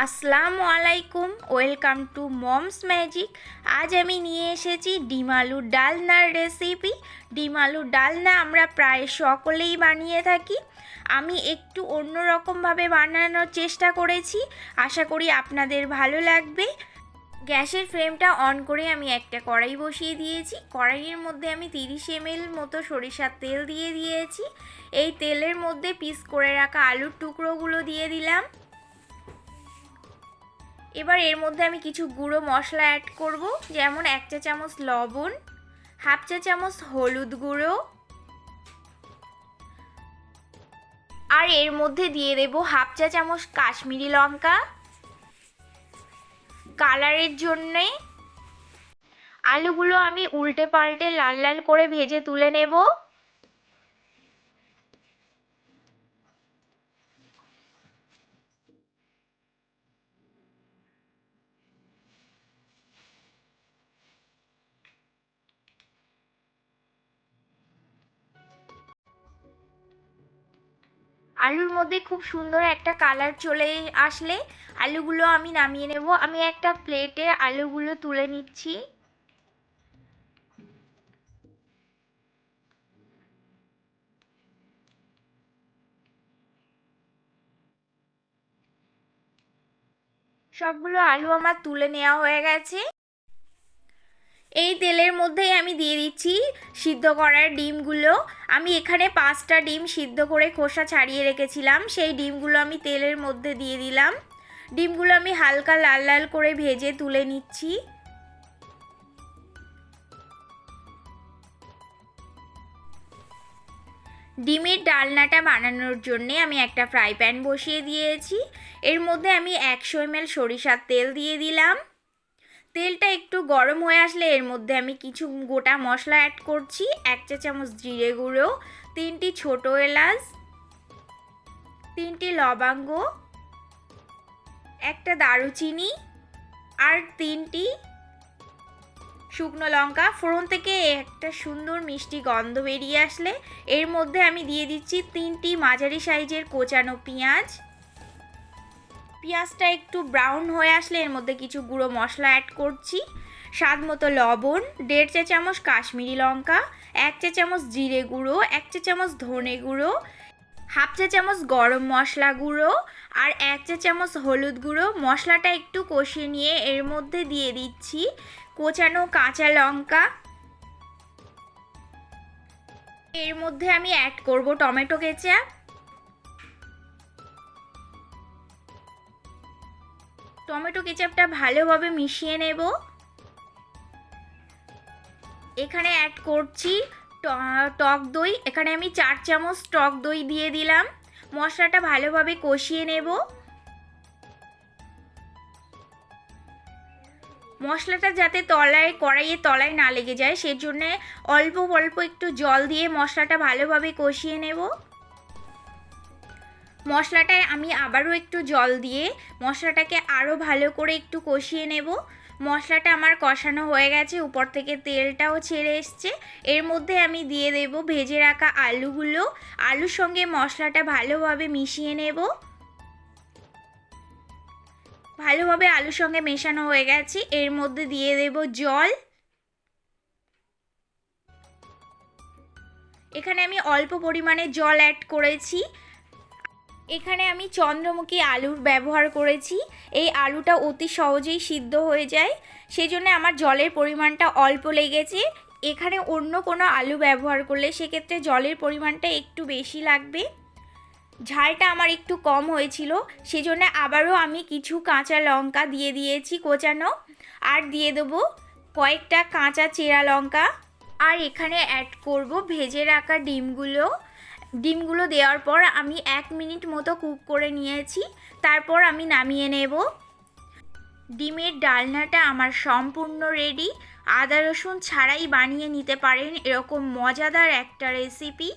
আসসালামু আলাইকুম, welcome to moms magic. আজ আমি নিয়ে এসেছি ডিম আলুর ডালনার রেসিপি। ডিম আলুর ডালনা আমরা প্রায় সকলেই বানিয়ে থাকি। আমি একটু অন্যরকমভাবে বানানোর চেষ্টা করেছি। আশা করি আপনাদের ভালো লাগবে। গ্যাসের ফ্লেমটা অন করে আমি একটা কড়াই বসিয়ে দিয়েছি। কড়াইয়ের মধ্যে আমি তিরিশ এমএল মতো সরিষার তেল দিয়ে দিয়েছি। এই তেলের মধ্যে পিস করে রাখা আলুর টুকরোগুলো দিয়ে দিলাম। এবার এর মধ্যে আমি কিছু গুঁড়ো মশলা অ্যাড করব, যেমন এক চা চামচ লবণ, হাফ চা চামচ হলুদ গুঁড়ো, আর এর মধ্যে দিয়ে দেব হাফ চা চামচ কাশ্মীরি লঙ্কা কালারের জন্যে আলুগুলো আমি উল্টে পাল্টে লাল লাল করে ভেজে তুলে নেব। আলুর মধ্যে খুব সুন্দর একটা কালার চলে আসলে, আলুগুলো আমি নামিয়ে নেব। আমি একটা প্লেটে আলুগুলো তুলে নিচ্ছি। সবগুলো আলু আমার তুলে নেওয়া হয়ে গেছে। এই তেলের মধ্যেই আমি দিয়ে দিচ্ছি সিদ্ধ করার ডিমগুলো। আমি এখানে পাঁচটা ডিম সিদ্ধ করে খোসা ছাড়িয়ে রেখেছিলাম। সেই ডিমগুলো আমি তেলের মধ্যে দিয়ে দিলাম। ডিমগুলো আমি হালকা লাল লাল করে ভেজে তুলে নিচ্ছি। ডিমের ডালনাটা বানানোর জন্যে আমি একটা ফ্রাই প্যান বসিয়ে দিয়েছি। এর মধ্যে আমি একশো এমএল সরিষার তেল দিয়ে দিলাম। তেলটা গরম হয়ে আসলে এর মধ্যে আমি কিছু গোটা মশলা অ্যাড করছি। এক চা চামচ জিরে গুঁড়ো, তিনটি ছোট এলাচ, তিনটি লবঙ্গ, একটা দারুচিনি, আর তিনটি শুকনো লঙ্কা। ফোড়ন থেকে একটা সুন্দর মিষ্টি গন্ধ বেরিয়ে আসলে এর মধ্যে আমি দিয়ে দিচ্ছি তিনটি মাঝারি সাইজের কোচানো পেঁয়াজ। পেঁয়াজটা একটু ব্রাউন হয়ে আসলে এর মধ্যে কিছু গুঁড়ো মশলা অ্যাড করছি। স্বাদ মতো লবণ, দেড় চা চামচ কাশ্মীরি লঙ্কা, এক চা চামচ জিরে গুঁড়ো, এক চা চামচ ধনে গুঁড়ো, হাফ চা চামচ গরম মশলা গুঁড়ো আর এক চা চামচ হলুদ গুঁড়ো। মশলাটা একটু কষিয়ে নিয়ে এর মধ্যে দিয়ে দিচ্ছি কোচানো কাঁচা লঙ্কা। এর মধ্যে আমি অ্যাড করব টমেটো কেচাপ। টমেটো কেচাপটা ভালোভাবে মিশিয়ে নেব। এখানে অ্যাড করছি টক দই। এখানে আমি চার চামচ টক দই দিয়ে দিলাম। মশলাটা ভালোভাবে কষিয়ে নেব। মশলাটা যাতে তলায়, কড়াইয়ে তলায় না লেগে যায়, সেজন্যে অল্প অল্প একটু জল দিয়ে মশলাটা ভালোভাবে কষিয়ে নেব। মশলাটায় আমি আবারও একটু জল দিয়ে মশলাটাকে আরও ভালো করে একটু কষিয়ে নেব। মশলাটা আমার কষানো হয়ে গেছে, উপর থেকে তেলটাও ছেড়ে এসছে। এর মধ্যে আমি দিয়ে দেব ভেজে রাখা আলুগুলো। আলুর সঙ্গে মশলাটা ভালোভাবে মিশিয়ে নেব। ভালোভাবে আলুর সঙ্গে মেশানো হয়ে গেছে। এর মধ্যে দিয়ে দেব জল। এখানে আমি অল্প পরিমাণে জল অ্যাড করেছি। এখানে আমি চন্দ্রমুখী আলুর ব্যবহার করেছি। এই আলুটা অতি সহজেই সিদ্ধ হয়ে যায়। সেই জন্য আমার জলের পরিমাণটা অল্প লেগেছে। এখানে অন্য কোনো আলু ব্যবহার করলে সেক্ষেত্রে জলের পরিমাণটা একটু বেশি লাগবে। ঝালটা আমার একটু কম হয়েছিল, সেজন্য আবারও আমি কিছু কাঁচা লঙ্কা দিয়ে দিয়েছি কোচানো। আর দিয়ে দেবো কয়েকটা কাঁচা চেরা লঙ্কা। আর এখানে অ্যাড করব ভেজে রাখা ডিমগুলো। ডিমগুলো দেওয়ার পর আমি এক মিনিট মতো কুক করে নিয়েছি। তারপর আমি নামিয়ে নেব। ডিমের ডালনাটা আমার সম্পূর্ণ রেডি। আদা রসুন ছাড়াই বানিয়ে নিতে পারেন এরকম মজাদার একটা রেসিপি।